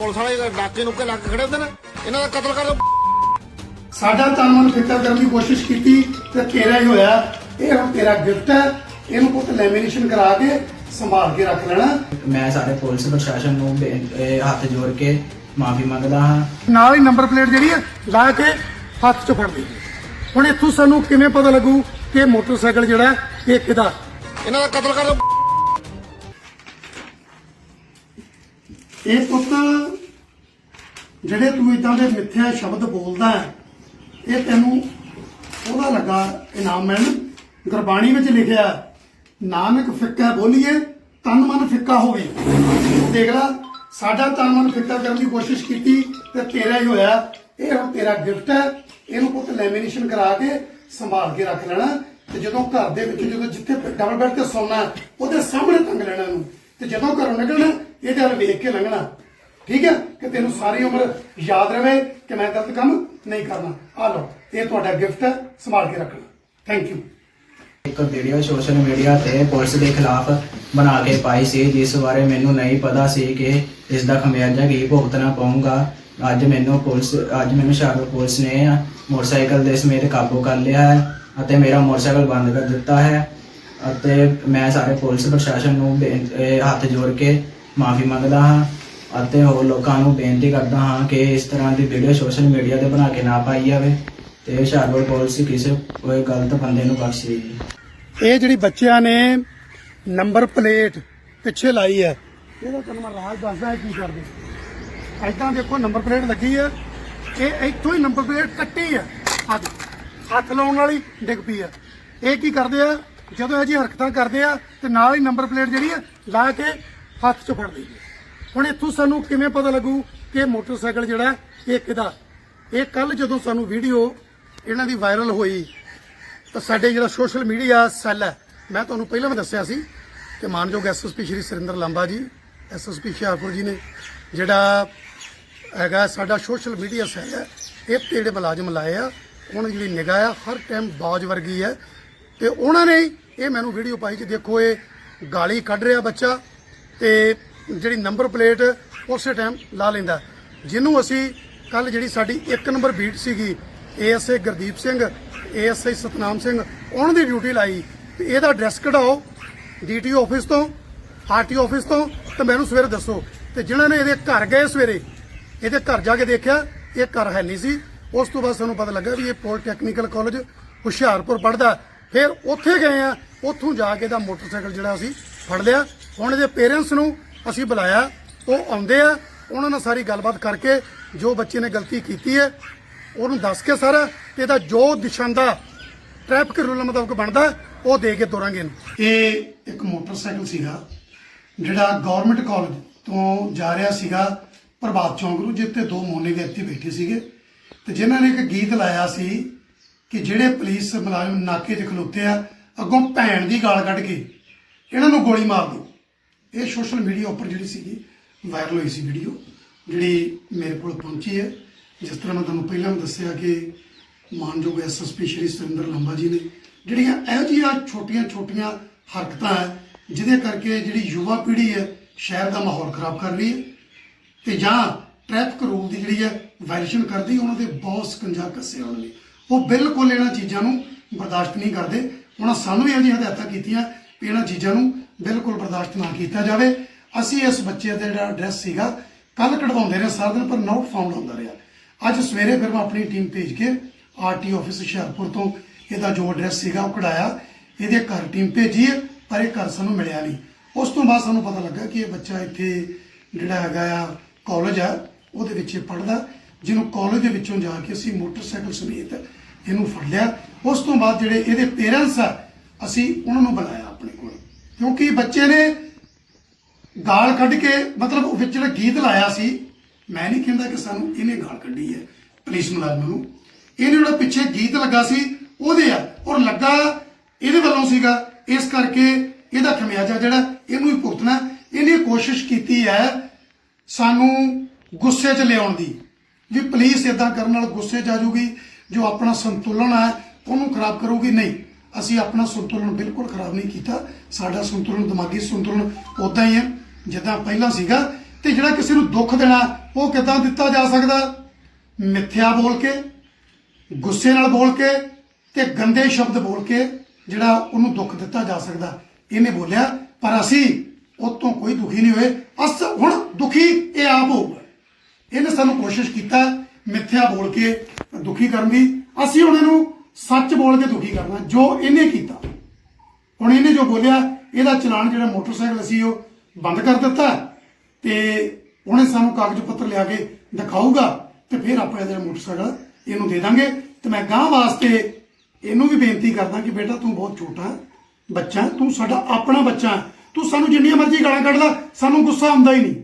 Police ਵਾਲੇ ਡਾਕੇ ਨੂੰ ਕੇ ਲੱਗ ਖੜੇ ਹੁੰਦੇ ਨੇ ਇਹਨਾਂ ਦਾ ਕਤਲ ਕਰ ਦਿਓ ਸਾਡਾ ਤਨ ਮਨ ਫਿੱਕਾ ਕਰਨ ਦੀ ਕੋਸ਼ਿਸ਼ ਕੀਤੀ ਤੇ ਤੇਰਾ ਹੀ ਹੋਇਆ। ਇਹ ਹੁਣ ਤੇਰਾ ਗਿਫਟ ਹੈ। ਇਹਨੂੰ ਪੁੱਤ ਲੈਮੀਨੇਸ਼ਨ ਕਰਾ ਕੇ ਸੰਭਾਲ ਕੇ ਰੱਖ ਲੈਣਾ। ਮੈਂ ਸਾਰੇ ਪੁਲਿਸ ਪ੍ਰਸ਼ਾਸਨ ਨੂੰ ਹੱਥ ਜੋੜ ਕੇ ਮਾਫੀ ਮੰਗਦਾ ਹਾਂ। ਨਾਲ ਹੀ ਨੰਬਰ ਪਲੇਟ ਜਿਹੜੀ ਹੈ ਲਾ ਕੇ ਹੱਥ 'ਚ ਫੜ ਲਈ। ਹੁਣ ਇੱਥੋਂ ਸਾਨੂੰ ਕਿਵੇਂ ਪਤਾ ਲੱਗੂ ਕਿ ਮੋਟਰਸਾਈਕਲ ਜਿਹੜਾ ਇਹ ਕਿਹਦਾ? ਇਹਨਾਂ ਦਾ ਕਤਲ ਕਰ ਦਿਓ ਇਹ ਪੁੱਤ ਜਿਹੜੇ ਤੂੰ ਇਦਾਂ ਦੇ ਮਿੱਥਿਆ ਸ਼ਬਦ ਬੋਲਦਾ ਹੈ, ਇਹ ਤੈਨੂੰ ਉਹਦਾ ਲੱਗਾ ਇਨਾਮ ਮਿਲਣ ਗੁਰਬਾਣੀ ਵਿੱਚ ਲਿਖਿਆ ਨਾਨਕ ਫਿੱਕਾ ਬੋਲੀਏ, ਤਨ ਮਨ ਫਿੱਕਾ ਹੋਵੇ। ਦੇਖ ਲਾ, ਸਾਡਾ ਤਨ ਮਨ ਫਿੱਕਾ ਕਰਨ ਦੀ ਕੋਸ਼ਿਸ਼ ਕੀਤੀ ਤੇ ਤੇਰਾ ਹੀ ਹੋਇਆ। ਇਹ ਹੁਣ ਤੇਰਾ ਗਿਫਟ ਹੈ, ਇਹਨੂੰ ਪੁੱਤ ਲੈਮੀਨੇਸ਼ਨ ਕਰਾ ਕੇ ਸੰਭਾਲ ਕੇ ਰੱਖ ਲੈਣਾ। ਤੇ ਜਦੋਂ ਘਰ ਦੇ ਵਿੱਚ ਜਦੋਂ ਜਿੱਥੇ ਡਬਲ ਬੈੱਡ ਤੇ ਸੌਣਾ, ਉਹਦੇ ਸਾਹਮਣੇ ਟੰਗ ਲੈਣਾ ਇਹਨੂੰ। ਤੇ ਜਦੋਂ ਘਰੋਂ ਨਿਕਲਣਾ ਇਹਦੇ ਵੱਲ ਵੇਖ ਕੇ ਲੰਘਣਾ। ਠੀਕ ਹੈ? ਕਿ ਤੈਨੂੰ ਸਾਰੀ ਉਮਰ ਯਾਦ ਰਵੇ ਕਿ ਮੈਂ ਗਲਤ ਕੰਮ ਨਹੀਂ ਕਰਨਾ। ਆ ਲਓ, ਇਹ ਤੁਹਾਡਾ ਗਿਫਟ ਹੈ, ਸੰਭਾਲ ਕੇ ਰੱਖਣਾ। ਥੈਂਕ ਯੂ ਇੱਕ ਵੀਡੀਓ ਸੋਸ਼ਲ ਮੀਡੀਆ ਤੇ ਪੁਲਿਸ ਦੇ ਖਿਲਾਫ ਬਣਾ ਕੇ ਪਾਈ ਸੀ, ਜਿਸ ਬਾਰੇ ਮੈਨੂੰ ਨਹੀਂ ਪਤਾ ਸੀ ਕਿ ਇਸ ਦਾ ਖਮਿਆਜਾ ਕੀ ਭੁਗਤਣਾ ਪਊਗਾ। ਅੱਜ ਮੈਨੂੰ ਪੁਲਿਸ, ਅੱਜ ਮੈਨੂੰ ਸ਼ਾਹਪੁਰ ਪੁਲਿਸ ਨੇ ਮੋਟਰਸਾਈਕਲ ਦੇ ਸਮੇਤ ਕਾਬੂ ਕਰ ਲਿਆ ਹੈ ਅਤੇ ਮੇਰਾ ਮੋਟਰਸਾਈਕਲ ਬੰਦ ਕਰ ਦਿੱਤਾ ਹੈ। ਅਤੇ ਮੈਂ ਸਾਰੇ ਪੁਲਿਸ ਪ੍ਰਸ਼ਾਸਨ ਨੂੰ ਬੇ- ਇਹ ਹੱਥ ਜੋੜ ਕੇ ਮਾਫੀ ਮੰਗਦਾ ਹਾਂ ਅਤੇ ਹੋਰ ਲੋਕਾਂ ਨੂੰ ਬੇਨਤੀ ਕਰਦਾ ਹਾਂ ਕਿ ਇਸ ਤਰ੍ਹਾਂ ਦੀ ਵੀਡੀਓ ਸੋਸ਼ਲ ਮੀਡੀਆ ਤੇ ਬਣਾ ਕੇ ਨਾ ਪਾਈ ਜਾਵੇ ਤੇ ਹੁਸ਼ਿਆਰਪੁਰ ਪੁਲਿਸ ਕਿਸੇ ਕੋਈ ਗਲਤ ਬੰਦੇ ਨੂੰ ਬਖਸ਼ੇਗੀ ਇਹ ਜਿਹੜੀ ਬੱਚਿਆਂ ਨੇ ਨੰਬਰ ਪਲੇਟ ਪਿੱਛੇ ਲਾਈ ਹੈ, ਇਹਦਾ ਤੁਹਾਨੂੰ ਮੈਂ ਰਾਜ ਦੱਸਦਾ ਹੈ ਕੀ ਕਰਦੇ। ਐਦਾਂ ਦੇਖੋ, ਨੰਬਰ ਪਲੇਟ ਲੱਗੀ ਹੈ, ਇਹ ਇੱਥੋਂ ਹੀ ਨੰਬਰ ਪਲੇਟ ਕੱਟੀ ਹੈ। ਅੱਜ ਹੱਥ ਲਾਉਣ ਵਾਲੀ ਡਿੱਗ ਪਈ ਹੈ। ਇਹ ਕੀ ਕਰਦੇ ਆ ਜਦੋਂ ਇਹ ਜੀ ਹਰਕਤਾਂ ਕਰਦੇ ਆ, ਤੇ ਨਾਲ ਹੀ ਨੰਬਰ ਪਲੇਟ ਜਿਹੜੀ ਆ, ਲਾ ਕੇ ਹੱਥ 'ਚ ਫੜ ਲਈਦੀ ਹੈ। ਹੁਣ ਇੱਥੋਂ ਸਾਨੂੰ ਕਿਵੇਂ ਪਤਾ ਲੱਗੂ ਕਿ ਮੋਟਰਸਾਈਕਲ ਜਿਹੜਾ ਇਹ ਕਿਹਦਾ? ਇਹ ਕੱਲ ਜਦੋਂ ਸਾਨੂੰ ਵੀਡੀਓ ਇਹਨਾਂ ਦੀ ਵਾਇਰਲ ਹੋਈ, ਤਾਂ ਸਾਡੇ ਜਿਹੜਾ ਸੋਸ਼ਲ ਮੀਡੀਆ ਸੈੱਲ ਹੈ, ਮੈਂ ਤੁਹਾਨੂੰ ਪਹਿਲਾਂ ਵੀ ਦੱਸਿਆ ਸੀ ਕਿ ਮਾਨਯੋਗ ਐਸਐਸਪੀ ਸ਼੍ਰੀ ਸੁਰਿੰਦਰ ਲਾਂਬਾ ਜੀ ਐਸਐਸਪੀ ਹੁਸ਼ਿਆਰਪੁਰ ਜੀ ਨੇ ਜਿਹੜਾ ਹੈਗਾ ਸਾਡਾ ਸੋਸ਼ਲ ਮੀਡੀਆ ਸੈੱਲ ਹੈ, ਇਹ ਤੇ ਜਿਹੜੇ ਮੁਲਾਜ਼ਮ ਲਾਏ ਆ। ਉਹਨਾਂ ਦੀ ਜਿਹੜੀ ਨਿਗਾਹ ਆ, ਹਰ ਟਾਈਮ ਬਾਜ ਵਰਗੀ ਹੈ। ਤੇ ਉਹਨਾਂ ਨੇ ਇਹ ਮੈਨੂੰ ਵੀਡੀਓ ਪਾਈ ਕਿ ਦੇਖੋ ਇਹ ਗਾਲੀ ਕੱਢ ਰਿਹਾ ਬੱਚਾ ਤੇ ਜਿਹੜੀ ਨੰਬਰ ਪਲੇਟ ਉਸੇ ਟਾਈਮ ਲਾ ਲੈਂਦਾ। ਜਿਹਨੂੰ ਅਸੀਂ ਕੱਲ ਜਿਹੜੀ ਸਾਡੀ ਇੱਕ ਨੰਬਰ ਬੀਟ ਸੀਗੀ ਏਐਸਏ ਗੁਰਦੀਪ ਸਿੰਘ ਏਐਸਆਈ ਸਤਨਾਮ ਸਿੰਘ, ਉਹਨਾਂ ਦੀ ਡਿਊਟੀ ਲਾਈ। ਤੇ ਇਹਦਾ ਐਡਰੈਸ ਕਢਾਓ ਡੀਟੀਓ ਆਫਿਸ ਤੋਂ ਆਰਟੀਓ ਆਫਿਸ ਤੋਂ ਤੇ ਮੈਨੂੰ ਸਵੇਰੇ ਦੱਸੋ। ਤੇ ਜਿਨ੍ਹਾਂ ਨੇ ਇਹਦੇ ਘਰ ਗਏ ਸਵੇਰੇ, ਇਹਦੇ ਘਰ ਜਾ ਕੇ ਦੇਖਿਆ, ਇਹ ਘਰ ਹੈ ਨਹੀਂ ਸੀ। ਉਸ ਤੋਂ ਬਾਅਦ ਸਾਨੂੰ ਪਤਾ ਲੱਗਾ ਵੀ ਇਹ ਪੋਲੀਟੈਕਨੀਕਲ ਕਾਲਜ ਹੁਸ਼ਿਆਰਪੁਰ ਪੜਦਾ ਫਿਰ ਉੱਥੇ ਗਏ ਆ, ਉੱਥੋਂ ਜਾ ਕੇ ਦਾ ਮੋਟਰਸਾਈਕਲ ਜਿਹੜਾ ਅਸੀਂ ਫੜ ਲਿਆ। ਹੁਣ ਇਹਦੇ ਪੇਰੈਂਟਸ ਨੂੰ ਅਸੀਂ ਬੁਲਾਇਆ, ਉਹ ਆਉਂਦੇ ਆ, ਉਹਨਾਂ ਨਾਲ ਸਾਰੀ ਗੱਲਬਾਤ ਕਰਕੇ ਜੋ ਬੱਚੇ ਨੇ ਗਲਤੀ ਕੀਤੀ ਹੈ, ਉਹਨੂੰ ਦੱਸ ਕੇ ਸਾਰਾ, ਤੇ ਇਹਦਾ ਜੋ ਦਿਸ਼ਾਂਦਾ ਟ੍ਰੈਫਿਕ ਰੂਲ ਮੁਤਾਬਕ ਬਣਦਾ, ਉਹ ਦੇ ਕੇ ਤੋਰਾਂਗੇ ਇਹਨੂੰ। ਇਹ ਇੱਕ ਮੋਟਰਸਾਈਕਲ ਸੀਗਾ, ਜਿਹੜਾ ਗਵਰਨਮੈਂਟ ਕਾਲਜ ਤੋਂ ਜਾ ਰਿਹਾ ਸੀਗਾ, ਪ੍ਰਭਾਤ ਚੌਂਕ ਨੂੰ, ਜਿੱਥੇ ਦੋ ਮੋਨੇ ਵਿਅਕਤੀ ਬੈਠੇ ਸੀਗੇ, ਤੇ ਜਿਨ੍ਹਾਂ ਨੇ ਇੱਕ ਗੀਤ ਲਾਇਆ ਸੀ ਕਿ ਜਿਹੜੇ ਪੁਲਿਸ ਮੁਲਾਜ਼ਮ ਨਾਕੇ 'ਤੇ ਖਲੋਤੇ ਆ, ਅੱਗੋਂ ਭੈਣ ਦੀ ਗਾਲ ਕੱਢ ਕੇ ਇਹਨਾਂ ਨੂੰ ਗੋਲੀ ਮਾਰ ਦਿਓ ਇਹ ਸੋਸ਼ਲ ਮੀਡੀਆ ਉੱਪਰ ਜਿਹੜੀ ਸੀਗੀ ਵਾਇਰਲ ਹੋਈ ਸੀ ਵੀਡੀਓ ਜਿਹੜੀ ਮੇਰੇ ਕੋਲ ਪਹੁੰਚੀ ਹੈ। ਜਿਸ ਤਰ੍ਹਾਂ ਮੈਂ ਤੁਹਾਨੂੰ ਪਹਿਲਾਂ ਵੀ ਦੱਸਿਆ ਕਿ ਮਾਨਯੋਗ ਐਸਐਸਪੀ ਸ਼੍ਰੀ ਸੁਰਿੰਦਰ ਲੰਬਾ ਜੀ ਨੇ ਜਿਹੜੀਆਂ ਇਹੋ ਜਿਹੀਆਂ ਛੋਟੀਆਂ-ਛੋਟੀਆਂ ਹਰਕਤਾਂ ਹੈ, ਜਿਹਦੇ ਕਰਕੇ ਜਿਹੜੀ ਯੁਵਾ ਪੀੜ੍ਹੀ ਹੈ, ਸ਼ਹਿਰ ਦਾ ਮਾਹੌਲ ਖਰਾਬ ਕਰ ਰਹੀ ਹੈ ਤੇ ਜਾਂ ਟ੍ਰੈਫਿਕ ਰੂਲ ਦੀ ਜਿਹੜੀ ਹੈ ਵਾਇਲੇਸ਼ਨ ਕਰਦੀ, ਉਹਨਾਂ ਦੇ ਬਹੁਤ ਸਕੰਜਾ ਕੱਸੇ ਉਹਨਾਂ ਨੇ ਉਹ ਬਿਲਕੁਲ ਇਹਨਾਂ ਚੀਜ਼ਾਂ ਨੂੰ ਬਰਦਾਸ਼ਤ ਨਹੀਂ ਕਰਦੇ। ਉਹਨਾਂ ਸਾਨੂੰ ਵੀ ਇਹਦੀ ਹਦਾਇਤਾਂ ਕੀਤੀਆਂ ਵੀ ਇਹਨਾਂ ਚੀਜ਼ਾਂ ਨੂੰ ਬਿਲਕੁਲ ਬਰਦਾਸ਼ਤ ਨਾ ਕੀਤਾ ਜਾਵੇ। ਅਸੀਂ ਇਸ ਬੱਚੇ ਦਾ ਜਿਹੜਾ ਐਡਰੈਸ ਸੀਗਾ ਕੱਲ ਕਢਵਾਉਂਦੇ ਰਹੇ ਸਾਰਾ ਦਿਨ, ਪਰ ਨੋਟ ਫਾਊਂਡ ਹੁੰਦਾ ਰਿਹਾ। ਅੱਜ ਸਵੇਰੇ ਫਿਰ ਮੈਂ ਆਪਣੀ ਟੀਮ ਭੇਜ ਕੇ ਆਰਟੀ ਆਫਿਸ ਹੁਸ਼ਿਆਰਪੁਰ ਤੋਂ ਇਹਦਾ ਜੋ ਐਡਰੈਸ ਸੀਗਾ ਉਹ ਕਢਾਇਆ। ਇਹਦੇ ਘਰ ਟੀਮ ਭੇਜੀ ਪਰ ਇਹ ਘਰ ਸਾਨੂੰ ਮਿਲਿਆ ਨਹੀਂ। ਉਸ ਤੋਂ ਬਾਅਦ ਸਾਨੂੰ ਪਤਾ ਲੱਗਾ ਕਿ ਇਹ ਬੱਚਾ ਇੱਥੇ ਜਿਹੜਾ ਹੈਗਾ ਆ ਕਾਲਜ ਆ, ਉਹਦੇ ਵਿੱਚ ਪੜਦਾ ਜਿਹਨੂੰ ਕਾਲਜ ਦੇ ਵਿੱਚੋਂ ਜਾ ਕੇ ਅਸੀਂ ਮੋਟਰਸਾਈਕਲ ਸਮੇਤ ਇਹਨੂੰ ਫੜ ਲਿਆ। ਉਸ ਤੋਂ ਬਾਅਦ ਜਿਹੜੇ ਇਹਦੇ ਪੇਰੈਂਟਸ ਆ, ਅਸੀਂ ਉਹਨਾਂ ਨੂੰ ਬੁਲਾਇਆ ਆਪਣੇ ਕੋਲ। ਕਿਉਂਕਿ ਬੱਚੇ ਨੇ ਗਾਲ ਕੱਢ ਕੇ, ਮਤਲਬ ਉਹ ਵਿੱਚ ਜਿਹੜਾ ਗੀਤ ਲਾਇਆ ਸੀ, ਮੈਂ ਨਹੀਂ ਕਹਿੰਦਾ ਕਿ ਸਾਨੂੰ ਇਹਨੇ ਗਾਲ ਕੱਢੀ ਹੈ, ਪੁਲਿਸ ਮੁਲਾਜ਼ਮ ਨੂੰ। ਇਹਨੇ ਜਿਹੜਾ ਪਿੱਛੇ ਗੀਤ ਲੱਗਾ ਸੀ, ਉਹਦੇ ਆ, ਔਰ ਲੱਗਾ ਇਹਦੇ ਵੱਲੋਂ ਸੀਗਾ। ਇਸ ਕਰਕੇ ਇਹਦਾ ਖਮਿਆਜਾ ਜਿਹੜਾ, ਇਹਨੂੰ ਹੀ ਭੁਗਤਣਾ। ਇਹਨੇ ਕੋਸ਼ਿਸ਼ ਕੀਤੀ ਹੈ ਸਾਨੂੰ ਗੁੱਸੇ 'ਚ ਲਿਆਉਣ ਦੀ। ਵੀ ਪੁਲਿਸ ਇਦਾਂ ਕਰਨ ਨਾਲ ਗੁੱਸੇ 'ਚ ਆ ਜਾਊਗੀ ਜੋ ਆਪਣਾ ਸੰਤੁਲਨ ਹੈ, ਉਹਨੂੰ ਖਰਾਬ ਕਰੂਗੀ? ਨਹੀਂ। ਅਸੀਂ ਆਪਣਾ ਸੰਤੁਲਨ ਬਿਲਕੁਲ ਖਰਾਬ ਨਹੀਂ ਕੀਤਾ। ਸਾਡਾ ਸੰਤੁਲਨ, ਦਿਮਾਗੀ ਸੰਤੁਲਨ ਉਦਾਂ ਹੀ ਹੈ, ਜਿੱਦਾਂ ਪਹਿਲਾਂ ਸੀਗਾ। ਤੇ ਜਿਹੜਾ ਕਿਸੇ ਨੂੰ ਦੁੱਖ ਦੇਣਾ, ਉਹ ਕਿੱਦਾਂ ਦਿੱਤਾ ਜਾ ਸਕਦਾ? ਮਿੱਥਿਆ ਬੋਲ ਕੇ, ਗੁੱਸੇ ਨਾਲ ਬੋਲ ਕੇ ਤੇ ਗੰਦੇ ਸ਼ਬਦ ਬੋਲ ਕੇ ਜਿਹੜਾ ਉਹਨੂੰ ਦੁੱਖ ਦਿੱਤਾ ਜਾ ਸਕਦਾ। ਇਹਨੇ ਬੋਲਿਆ, ਪਰ ਅਸੀਂ ਉਹ ਤੋਂ ਕੋਈ ਦੁਖੀ ਨਹੀਂ ਹੋਏ। ਅਸ ਹੁਣ ਦੁਖੀ ਇਹ ਆਪ ਹੋਊਗਾ। ਇਹਨੇ ਸਾਨੂੰ ਕੋਸ਼ਿਸ਼ ਕੀਤਾ ਮਿੱਥਿਆ ਬੋਲ ਕੇ ਦੁਖੀ ਕਰਨ ਦੀ। ਅਸੀਂ ਹੁਣ ਇਹਨੂੰ ਸੱਚ ਬੋਲ ਕੇ ਦੁਖੀ ਕਰਨਾ ਜੋ ਇਹਨੇ ਕੀਤਾ। ਹੁਣ ਇਹਨੇ ਜੋ ਬੋਲਿਆ ਇਹਦਾ ਚਲਾਨ ਜਿਹੜਾ ਮੋਟਰਸਾਈਕਲ ਅਸੀਂ ਉਹ ਬੰਦ ਕਰ ਦਿੱਤਾ ਤੇ ਉਹਨੇ ਸਾਨੂੰ ਕਾਗਜ਼ ਪੱਤਰ ਲਿਆ ਕੇ ਦਿਖਾਊਗਾ ਤੇ ਫਿਰ ਆਪਾਂ ਇਹਦਾ ਮੋਟਰਸਾਈਕਲ ਇਹਨੂੰ ਦੇ ਦਾਂਗੇ। ਤੇ ਮੈਂ ਗਾਂ ਵਾਸਤੇ ਇਹਨੂੰ ਵੀ ਬੇਨਤੀ ਕਰਦਾ ਕਿ ਬੇਟਾ ਤੂੰ ਬਹੁਤ ਛੋਟਾ ਹੈ, ਬੱਚਾ ਤੂੰ ਸਾਡਾ ਆਪਣਾ ਬੱਚਾ ਹੈ। ਤੂੰ ਸਾਨੂੰ ਜਿੰਨੀਆਂ ਮਰਜ਼ੀ ਗਾਲਾਂ ਕੱਢ ਲੈ ਸਾਨੂੰ ਗੁੱਸਾ ਆਉਂਦਾ ਹੀ ਨਹੀਂ।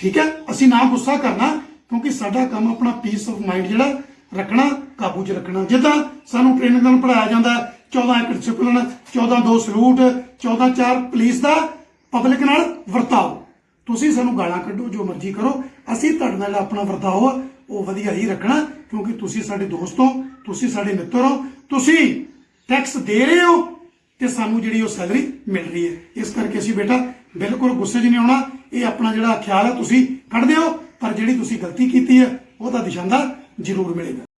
ਠੀਕ ਹੈ? ਅਸੀਂ ਨਾ ਗੁੱਸਾ ਕਰਨਾ ਕਿਉਂਕਿ ਸਾਡਾ ਕੰਮ ਆਪਣਾ ਪੀਸ ਆਫ ਮਾਈਂਡ ਜਿਹੜਾ ਰੱਖਣਾ ਕਾਬੂ 'ਚ ਰੱਖਣਾ। ਜਿੱਦਾਂ ਸਾਨੂੰ ਟ੍ਰੇਨਿੰਗ ਨਾਲ ਪੜਾਇਆ ਜਾਂਦਾ ਹੈ, 14 ਇੱਕ ਡਿਸਪਲਿਨ 14 ਦੋ ਸਲੂਟ 14 ਚਾਰ ਪੁਲਿਸ ਦਾ ਪਬਲਿਕ ਨਾਲ ਵਰਤਾਓ। ਤੁਸੀਂ ਸਾਨੂੰ ਗਾਲਾਂ ਕੱਢੋ ਜੋ ਮਰਜ਼ੀ ਕਰੋ ਅਸੀਂ ਤੁਹਾਡੇ ਨਾਲ ਆਪਣਾ ਵਰਤਾਓ ਉਹ ਵਧੀਆ ਹੀ ਰੱਖਣਾ ਕਿਉਂਕਿ ਤੁਸੀਂ ਸਾਡੇ ਦੋਸਤ ਹੋ ਤੁਸੀਂ ਸਾਡੇ ਮਿੱਤਰ ਹੋ ਤੁਸੀਂ ਟੈਕਸ ਦੇ ਰਹੇ ਹੋ ਤੇ ਸਾਨੂੰ ਜਿਹੜੀ ਉਹ ਸੈਲਰੀ ਮਿਲ ਰਹੀ ਹੈ। ਇਸ ਕਰਕੇ ਅਸੀਂ ਬੇਟਾ ਬਿਲਕੁਲ ਗੁੱਸੇ 'ਚ ਨਹੀਂ ਆਉਣਾ। ਇਹ ਆਪਣਾ ਜਿਹੜਾ ਖਿਆਲ ਹੈ, ਤੁਸੀਂ ਕੱਢ ਦਿਓ, ਪਰ ਜਿਹੜੀ ਤੁਸੀਂ ਗਲਤੀ ਕੀਤੀ ਹੈ, ਉਹਦਾ ਦਿਸ਼ਾਂਦਾ ਜ਼ਰੂਰ ਮਿਲੇਗਾ।